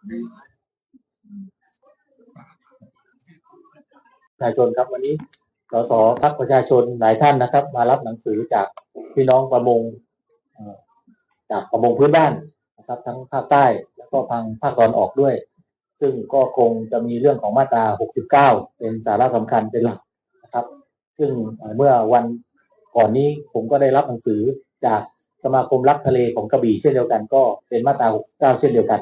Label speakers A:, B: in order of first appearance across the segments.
A: ประชาชนครับวันนี้สสพักประชาชนหลายท่านนะครับ มารับหนังสือจากพี่น้องประมงจากประมงพื้นบ้านนะครับ ทั้งภาคใต้แล้วก็ทางภาคตอนออกด้วย ซึ่งก็คงจะมีเรื่องของมาตรา 69 เป็นสาระสำคัญเป็นหลักนะครับ ซึ่งเอ่อเมื่อวันก่อนนี้ผมก็ได้รับหนังสือจากสมาคมรักทะเลของกระบี่เช่นเดียวกัน ก็เป็นมาตรา 69 เช่นเดียวกัน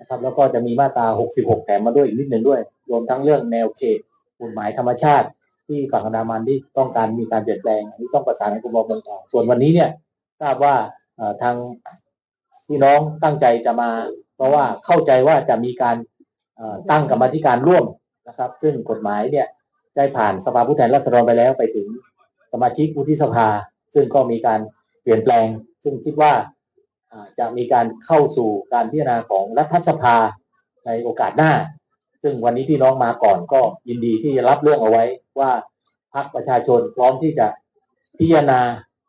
A: นะครับ แล้วก็จะมีมาตรา 66 แถมมาด้วยอีกนิดหนึ่งด้วย รวมทั้งเรื่องแนวเขตกฎหมายธรรมชาติที่ฝั่งอันดามันที่ต้องการมีการเปลี่ยนแปลงอันนี้ต้องประสานกับกรมประมงต่อส่วนวันนี้เนี่ยทราบว่าทางพี่น้องตั้งใจจะมา เพราะว่าเข้าใจว่าจะมีการตั้งกรรมธิการร่วมนะครับ ซึ่งกฎหมายเนี่ยได้ผ่านสภาผู้แทนราษฎรไปแล้วไปถึงสมาชิกวุฒิสภา ซึ่งก็มีการเปลี่ยนแปลง ซึ่งคิดว่า จะมีการเข้าสู่การพิจารณาของรัฐสภาในโอกาสหน้า ซึ่งวันนี้พี่น้องมาก่อนก็ยินดีที่จะรับเรื่องเอาไว้ว่าพรรคประชาชนพร้อมที่จะพิจารณา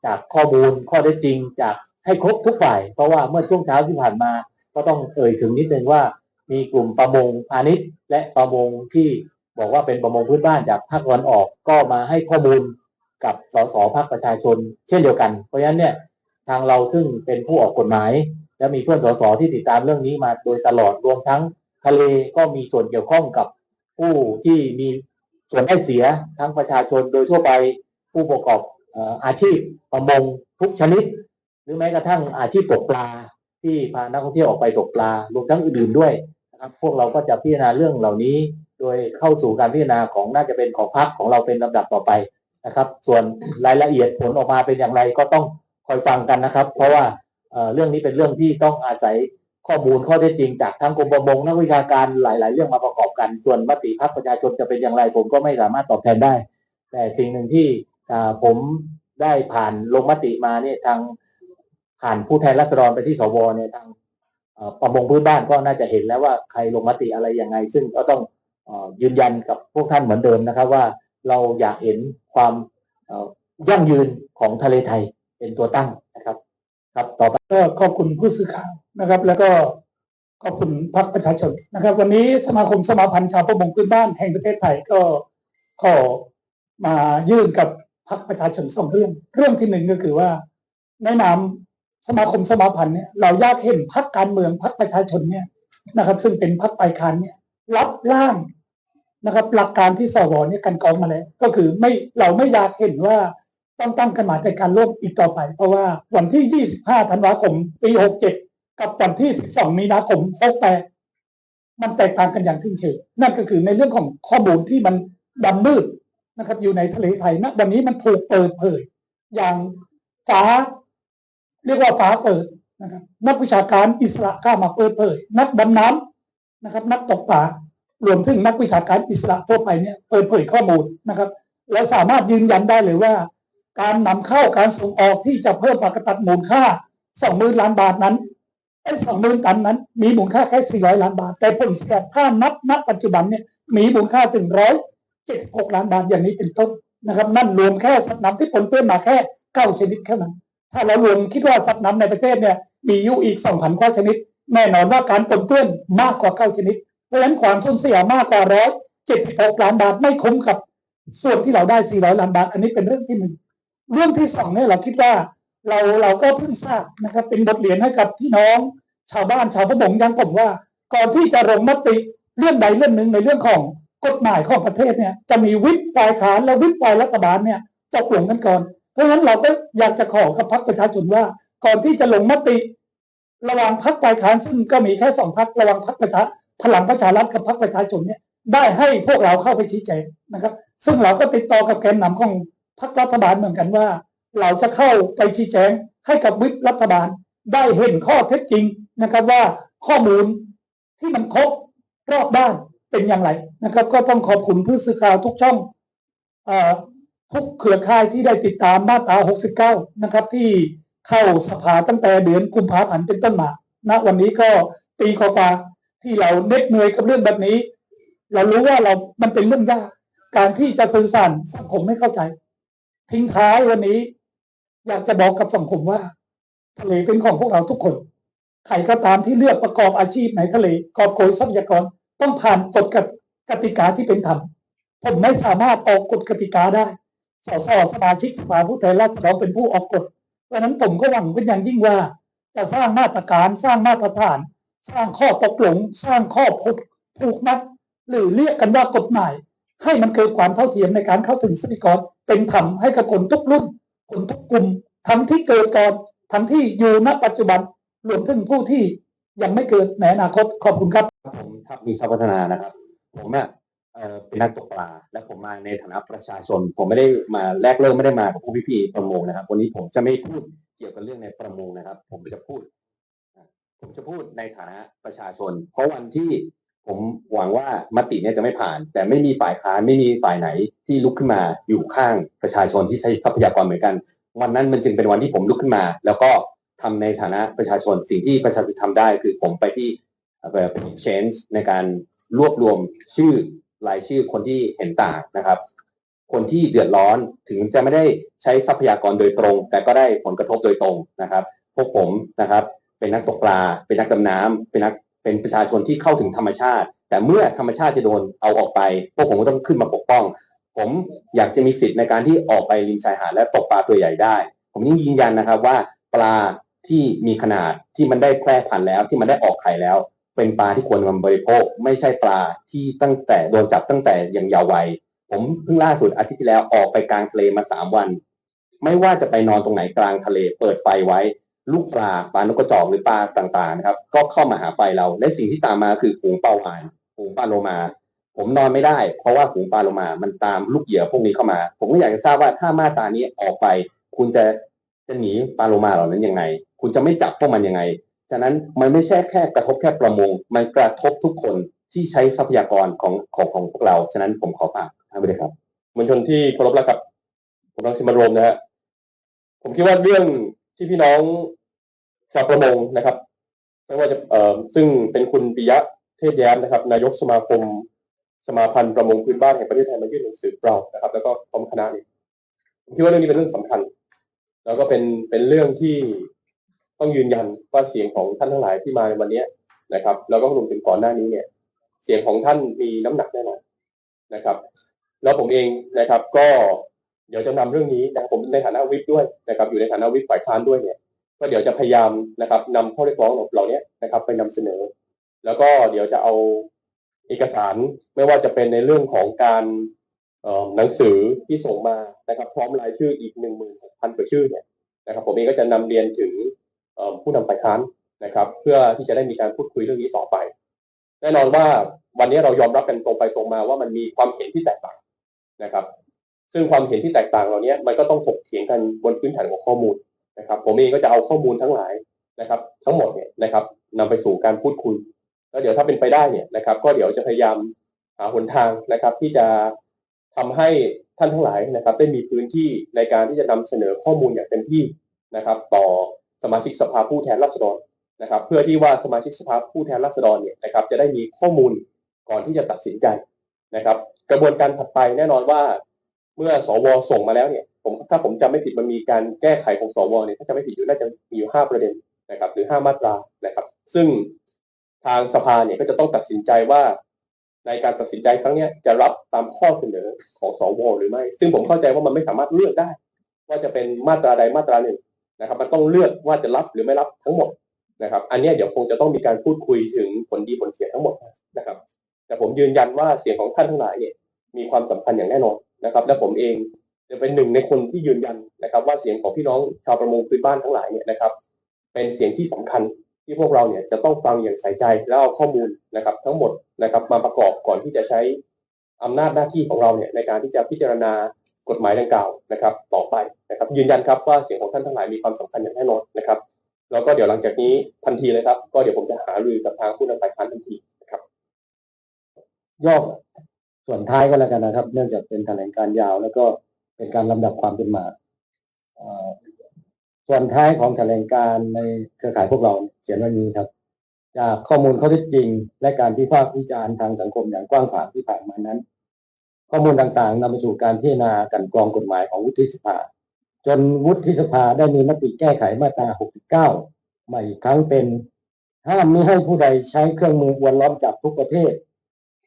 A: จากข้อมูลข้อเท็จริงจากให้ครบทุกฝ่าย เพราะว่าเมื่อช่วงเช้าที่ผ่านมา ก็ต้องเอ่ยถึงนิดนึงว่ามีกลุ่มประมงพาณิชย์และประมงที่บอกว่าเป็นประมงพื้นบ้านจากภาคตะวันออกก็มาให้ข้อมูลกับสสพรรคประชาชนเช่นเดียวกัน เพราะฉะนั้นเนี่ย ทางเราซึ่งเป็นผู้ออกกฎหมาย และมีเพื่อนสสที่ติดตามเรื่องนี้มาโดยตลอดรวมทั้งทะเลก็มีส่วนเกี่ยวข้องกับผู้ที่มีส่วนได้เสียทั้งประชาชนโดยทั่วไปผู้ประกอบอาชีพประมงทุกชนิด หรือแม้กระทั่งอาชีพตกปลา ที่พานักท่องเที่ยวออกไปตกปลารวมทั้งอื่นๆด้วยนะครับพวกเราก็จะพิจารณาเรื่องเหล่านี้ โดยเข้าสู่การพิจารณาของน่าจะเป็นของพรรคของเราเป็นลำดับต่อไปนะครับ ส่วนรายละเอียดผลออกมาเป็นอย่างไรก็ต้อง คอยฟังกันนะครับ เพราะว่าเรื่องนี้เป็นเรื่องที่ต้องอาศัยข้อมูลข้อเท็จจริงจากทั้งกรมประมงนักวิชาการหลาย ๆ เรื่องมาประกอบกัน ส่วนมติพักประชาชนจะเป็นอย่างไร ผมก็ไม่สามารถตอบแทนได้ แต่สิ่งหนึ่งที่ผมได้ผ่านลงมติมาเนี่ยทางผ่านผู้แทนราษฎรไปที่สวเนี่ยทางเอ่อประมงพื้นบ้านก็น่าจะเห็นแล้วว่าใครลงมติอะไรยังไง ซึ่งก็ต้องยืนยันกับพวกท่านเหมือนเดิมนะครับว่าเราอยากเห็นความยั่งยืนของทะเลไทย เป็นตัวตั้งนะครับครับต่อไป
B: ก็ขอบคุณผู้สื่อข่าวนะครับ แล้วก็ขอบคุณพรรคประชาชนนะครับ วันนี้สมาคมสมาพันธ์ชาวประมงพื้นบ้านแห่งประเทศไทยก็ขอมายื่นกับพรรคประชาชนสองเรื่อง เรื่องที่หนึ่งก็คือว่าในนามสมาคมสมาพันธ์เนี่ยเราอยากเห็นพรรคการเมืองพรรคประชาชนเนี่ยนะครับ ซึ่งเป็นพรรคไปคานเนี่ยรับร่างนะครับ หลักการที่สวเนี่ยกันกองมาแล้วก็คือไม่เราไม่อยากเห็นว่า ต้องตั้งกรรมาธิการร่วมอีกต่อไป เพราะว่าวันที่ 25 ธันวาคม ปี 67 กับวันที่ 12 มีนาคม 68 มันแตกต่างกันอย่างสิ้นเชิงนั่นก็คือในเรื่องของข้อมูลที่มันดำมืดนะครับ อยู่ในทะเลไทยณวันนี้มันถูกเปิดเผย อย่างฟ้า เรียกว่าฟ้าเปิดนะครับ นักวิชาการอิสระกล้ามาเปิดเผย นักดำน้ำนะครับ นักตกปลารวมถึงนักวิชาการอิสระทั่วไปเนี่ยเปิดเผยข้อมูลนะครับ และสามารถยืนยันได้เลยว่า การนำเข้าการส่งออกที่จะเพิ่มปากตัดมูลค่าสองหมื่นล้านบาทนั้นไอ้สองหมื่นตันนั้น มีมูลค่าแค่สี่ร้อยล้านบาท แต่ผลเสียถ้านับณปัจจุบันเนี่ยมีมูลค่าถึงร้อยเจ็ดหกล้านบาทอย่างนี้เป็นต้นนะครับ นั่นรวมแค่สัตว์น้ำที่ปนเปื้อนมาแค่เก้าชนิดแค่นั้น ถ้าเรารวมคิดว่าสัตว์น้ำในประเทศเนี่ยมีอยู่อีกสองพันกว่าชนิด แน่นอนว่าการปนเปื้อนมากกว่าเก้าชนิด เพราะฉะนั้นความสูญเสียมากกว่าร้อยเจ็ดหกล้านบาทไม่คุ้มกับ ส่วนที่เราได้สี่ร้อยล้านบาท อันนี้เป็นเรื่องที่หนึ่ง เรื่องที่สองเนี่ยเราคิดว่าเราเราก็เพิ่งทราบนะครับเป็นบทเรียนให้กับพี่น้อง ชาวบ้านชาวประมงยังผมว่า ก่อนที่จะลงมติเรื่องใดเรื่องหนึ่งในเรื่องของกฎหมายของประเทศเนี่ยจะมีวิปฝ่ายค้านและวิปฝ่ายรัฐบาลเนี่ยตกลงกันก่อน เพราะฉะนั้นเราก็อยากจะขอกับพรรคประชาชนว่า ก่อนที่จะลงมติ ระหว่างพรรคฝ่ายค้านซึ่งก็มีแค่สองพรรคระหว่างพรรคประชาพลังประชารัฐกับพรรคประชาชนเนี่ยได้ให้พวกเราเข้าไปชี้แจงนะครับ ซึ่งเราก็ติดต่อกับแกนนำของ พรรครัฐบาลเหมือนกันว่า เราจะเข้าไปชี้แจงให้กับวิปรัฐบาลได้เห็นข้อเท็จจริงนะครับว่าข้อมูลที่มันครบรอบด้านเป็นอย่างไรนะครับ ก็ต้องขอบคุณผู้สื่อข่าวทุกช่องอทุกเครือข่ายที่ได้ติดตามมาตรา 69 นะครับ ที่เข้าสภาตั้งแต่เดือนกุมภาพันธ์เป็นต้นมาณวันนี้ก็ปีกว่าที่เราเหน็ดเหนื่อยกับเรื่องแบบนี้ เรารู้ว่าเรามันเป็นเรื่องยากการที่จะสื่อสารสังคมไม่เข้าใจ ทิ้งท้ายวันนี้ อยากจะบอกกับสังคมว่า ทะเลเป็นของพวกเราทุกคนใครก็ตามที่เลือกประกอบอาชีพในทะเลกอบโกยทรัพยากรต้องผ่านกฎกติกาที่เป็นธรรมผมไม่สามารถออกกฎกติกาได้สสสมาชิกสภาผู้แทนราษฎรเป็นผู้ออกกฎเพราะนั้นผมก็หวังเป็นอย่างยิ่งว่า จะสร้างมาตรการสร้างมาตรฐาน สร้างข้อตกลงสร้างข้อผูกผูกมัดหรือเรียกกันว่ากฎหมาย ให้มันเกิดความเท่าเทียมในการเข้าถึงทรัพยากร เป็นธรรมให้กับคนทุกรุ่น คนทุกกลุ่มทั้งที่เกิดก่อนทั้งที่อยู่ณปัจจุบันรวมถึงผู้ที่ยังไม่เกิดในอนาคตขอบคุณครับ
C: ผมทับมีทรัพย์พัฒนานะครับ ผมอะเอ่อเป็นนักตกปลา และผมมาในฐานะประชาชน ผมไม่ได้มาแรกเริ่มไม่ได้มากับผู้พี่ๆประมงนะครับ วันนี้ผมจะไม่พูดเกี่ยวกับเรื่องในประมงนะครับ ผมจะพูด ผมจะพูดในฐานะประชาชน เพราะวันที่ ผมหวังว่ามติเนี่ยจะไม่ผ่าน แต่ไม่มีฝ่ายค้านไม่มีฝ่ายไหนที่ลุกขึ้นมาอยู่ข้างประชาชนที่ใช้ทรัพยากรเหมือนกัน วันนั้นมันจึงเป็นวันที่ผมลุกขึ้นมา แล้วก็ทำในฐานะประชาชนสิ่งที่ประชาชนทำได้ คือผมไปที่เอ่อเป็น exchange ในการรวบรวมชื่อรายชื่อคนที่เห็นต่างนะครับ คนที่เดือดร้อนถึงจะไม่ได้ใช้ทรัพยากรโดยตรง แต่ก็ได้ผลกระทบโดยตรงนะครับ พวกผมนะครับ เป็นนักตกปลา เป็นนักดำน้ำเป็นนัก เป็นประชาชนที่เข้าถึงธรรมชาติ แต่เมื่อธรรมชาติจะโดนเอาออกไปพวกผมก็ต้องขึ้นมาปกป้อง ผมอยากจะมีสิทธิ์ในการที่ออกไปริมชายหาดและตกปลาตัวใหญ่ได้ ผมยิ่งยืนยันนะครับว่าปลาที่มีขนาดที่มันได้แพร่พันธุ์แล้วที่มันได้ออกไข่แล้ว เป็นปลาที่ควรนำบริโภค ไม่ใช่ปลาที่ตั้งแต่โดนจับตั้งแต่ยังเยาว์วัยผมเพิ่งล่าสุดอาทิตย์ที่แล้วออกไปกลางทะเลมาสามวัน ไม่ว่าจะไปนอนตรงไหนกลางทะเลเปิดไฟไว้ ลูกปลาปลานกกระจอกหรือปลาต่างๆนะครับ ก็เข้ามาหาไฟเรา และสิ่งที่ตามมาคือฝูงปลาวานฝูงปลาโลมา ผมนอนไม่ได้ เพราะว่าฝูงปลาโลมา มันตามลูกเหยื่อพวกนี้เข้ามา ผมก็อยากจะทราบว่าถ้ามาตานี้ออกไป คุณจะจะหนีปลาโลมาเหล่านั้นยังไง คุณจะไม่จับพวกมันยังไงฉะนั้นมันไม่ใช่แค่กระทบแค่ประมง มันกระทบทุกคนที่ใช้ทรัพยากรของของของพวกเรา ฉะนั้นผมขอฝากท่านไปเลยครับ
D: มวลชนที่เคารพรักกับผมรังสิมันโรมนะฮะผมคิดว่าเรื่อง ที่พี่น้องชาวประมงนะครับไม่ว่าจะเอ่อซึ่งเป็นคุณปิยะเทพแย้มนะครับ นายกสมาคมสมาพันธ์ประมงพื้นบ้านแห่งประเทศไทยมายื่นหนังสือเรานะครับ แล้วก็พร้อมคณะนี่ผมคิดว่าเรื่องนี้เป็นเรื่องสำคัญ แล้วก็เป็นเป็นเรื่องที่ต้องยืนยันว่าเสียงของท่านทั้งหลายที่มาในวันนี้นะครับ แล้วก็รวมถึงก่อนหน้านี้เนี่ย เสียงของท่านมีน้ำหนักแน่นอนนะครับ แล้วผมเองนะครับ ก็ เดี๋ยวจะนำเรื่องนี้นะครับผมในฐานะวิปด้วยนะครับอยู่ในฐานะวิปฝ่ายค้านด้วยเนี่ยก็เดี๋ยวจะพยายามนะครับนำข้อเรียกร้องเหล่านี้นะครับ ไปนำเสนอ แล้วก็เดี๋ยวจะเอาเอกสารไม่ว่าจะเป็นในเรื่องของการหนังสือที่ส่งมานะครับ พร้อมรายชื่ออีกหนึ่งหมื่นหกพันกว่าชื่อเนี่ยนะครับ ผมเองก็จะนำเรียนถึงผู้นำฝ่ายค้านนะครับ เพื่อที่จะได้มีการพูดคุยเรื่องนี้ต่อไป แน่นอนว่าวันนี้เรายอมรับกันตรงไปตรงมาว่ามันมีความเห็นที่แตกต่างนะครับ ซึ่งความเห็นที่แตกต่างเหล่านี้มันก็ต้องถกเถียงกันบนพื้นฐานของข้อมูลนะครับ ผมเองก็จะเอาข้อมูลทั้งหลายนะครับ ทั้งหมดเนี่ยนะครับนำไปสู่การพูดคุย แล้วเดี๋ยวถ้าเป็นไปได้เนี่ยนะครับ ก็เดี๋ยวจะพยายามหาหนทางนะครับ ที่จะทำให้ท่านทั้งหลายนะครับ ได้มีพื้นที่ในการที่จะนำเสนอข้อมูลอย่างเต็มที่นะครับ ต่อสมาชิกสภาผู้แทนราษฎรนะครับ เพื่อที่ว่าสมาชิกสภาผู้แทนราษฎรเนี่ยนะครับ จะได้มีข้อมูลก่อนที่จะตัดสินใจนะครับ กระบวนการถัดไปแน่นอนว่า เมื่อสวส่งมาแล้วเนี่ย ผมถ้าผมจำไม่ผิดมันมีการแก้ไขของสวเนี่ยถ้าจำไม่ผิดอยู่น่าจะมีอยู่ห้าประเด็นนะครับ หรือห้ามาตรานะครับ ซึ่งทางสภาเนี่ยก็จะต้องตัดสินใจว่า ในการตัดสินใจครั้งนี้จะรับตามข้อเสนอของสวหรือไม่ ซึ่งผมเข้าใจว่ามันไม่สามารถเลือกได้ ว่าจะเป็นมาตราใดมาตราหนึ่งนะครับ มันต้องเลือกว่าจะรับหรือไม่รับทั้งหมดนะครับ อันนี้เดี๋ยวคงจะต้องมีการพูดคุยถึงผลดีผลเสียทั้งหมดนะครับ แต่ผมยืนยันว่าเสียงของท่านทั้งหลายเนี่ย มีความสำคัญอย่างแน่นอนนะครับ และผมเองจะเป็นหนึ่งในคนที่ยืนยันนะครับ ว่าเสียงของพี่น้องชาวประมงพื้นบ้านทั้งหลายเนี่ยนะครับ เป็นเสียงที่สำคัญที่พวกเราเนี่ยจะต้องฟังอย่างใส่ใจแล้วเอาข้อมูลนะครับ ทั้งหมดนะครับมาประกอบก่อนที่จะใช้อำนาจหน้าที่ของเราเนี่ยในการที่จะพิจารณากฎหมายดังกล่าวนะครับ ต่อไปนะครับ ยืนยันครับว่าเสียงของท่านทั้งหลายมีความสำคัญอย่างแน่นอนนะครับ แล้วก็เดี๋ยวหลังจากนี้ทันทีเลยครับ ก็เดี๋ยวผมจะหารือกับทางผู้นำฝ่ายค้านทันทีนะครับ
A: ย่อ ส่วนท้ายก็แล้วกันนะครับ เนื่องจากเป็นแถลงการยาว แล้วก็เป็นการลำดับความเป็นมาส่วนท้ายของแถลงการในเครือข่ายพวกเราเขียนไว้นี้ครับ จากข้อมูลข้อเท็จจริง และการพิพากษ์วิจารณ์ทางสังคมอย่างกว้างขวางที่ผ่านมานั้น ข้อมูลต่างๆนำไปสู่การพิจารณากันกรองกฎหมายของวุฒิสภา จนวุฒิสภาได้มีมติแก้ไขมาตรา 69 ใหม่อีกครั้งเป็น
E: ห้ามไม่ให้ผู้ใดใช้เครื่องมืออวนล้อมจับทุกประเภท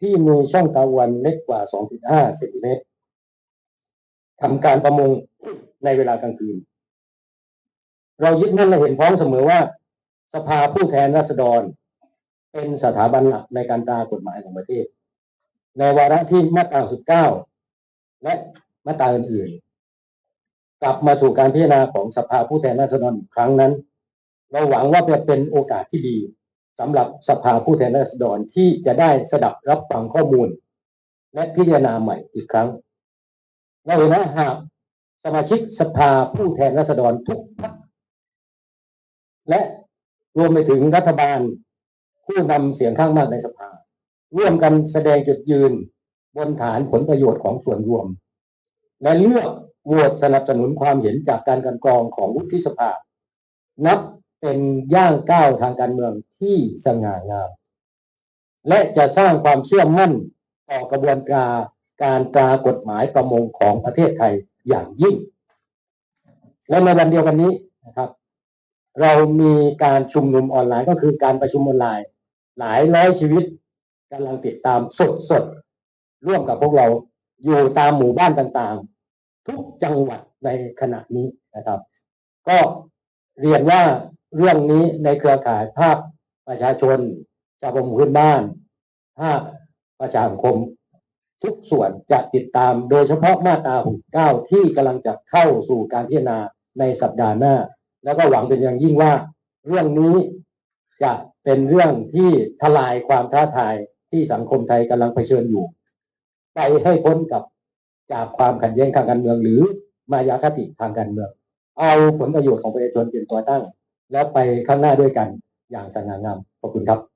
E: ที่มีช่องตะวันเล็กกว่า 2.5เซนติเมตรทำการประมงในเวลากลางคืน เรายึดมั่นและเห็นพ้องเสมอว่า สภาผู้แทนราษฎร เป็นสถาบันหลักในการตรากฎหมายของประเทศ ในวาระที่มาตรา19และมาตราอื่นๆกลับมาสู่การพิจารณาของสภาผู้แทนราษฎรอีกครั้งนั้น เราหวังว่าจะเป็นโอกาสที่ดี สำหรับสภาผู้แทนราษฎรที่จะได้สดับรับฟังข้อมูล และพิจารณาใหม่อีกครั้งเราเห็นว่าหากสมาชิกสภาผู้แทนราษฎรทุกพรรคและรวมไปถึงรัฐบาล ผู้นำเสียงข้างมากในสภา ร่วมกันแสดงจุดยืนบนฐานผลประโยชน์ของส่วนรวม และเลือกโหวตสนับสนุนความเห็นจากการกันกรองของวุฒิสภา นับ เป็นย่างก้าวทางการเมืองที่สง่างาม และจะสร้างความเชื่อมั่นต่อกระบวนการการตรากฎหมายประมงของประเทศไทยอย่างยิ่ง และในวันเดียวกันนี้นะครับ เรามีการชุมนุมออนไลน์ก็คือการประชุมออนไลน์ หลายร้อยชีวิตกำลังติดตามสดสดร่วมกับพวกเราอยู่ตามหมู่บ้านต่างๆ ทุกจังหวัดในขณะนี้นะครับ ก็เรียนว่า เรื่องนี้ในเครือข่ายภาคประชาชนชาวประมงพื้นบ้านภาคประชาสังคม ทุกส่วนจะติดตามโดยเฉพาะมาตรา69ที่กำลังจะเข้าสู่การพิจารณาในสัปดาห์หน้า แล้วก็หวังเป็นอย่างยิ่งว่า เรื่องนี้จะเป็นเรื่องที่ทลายความท้าทายที่สังคมไทยกำลังเผชิญอยู่ ไปให้พ้นกับจากความขัดแย้งทางการเมืองหรือมายาคติทางการเมือง เอาผลประโยชน์ของประชาชนเป็นตัวตั้ง แล้วไปข้างหน้าด้วยกันอย่างสง่างามขอบคุณครับ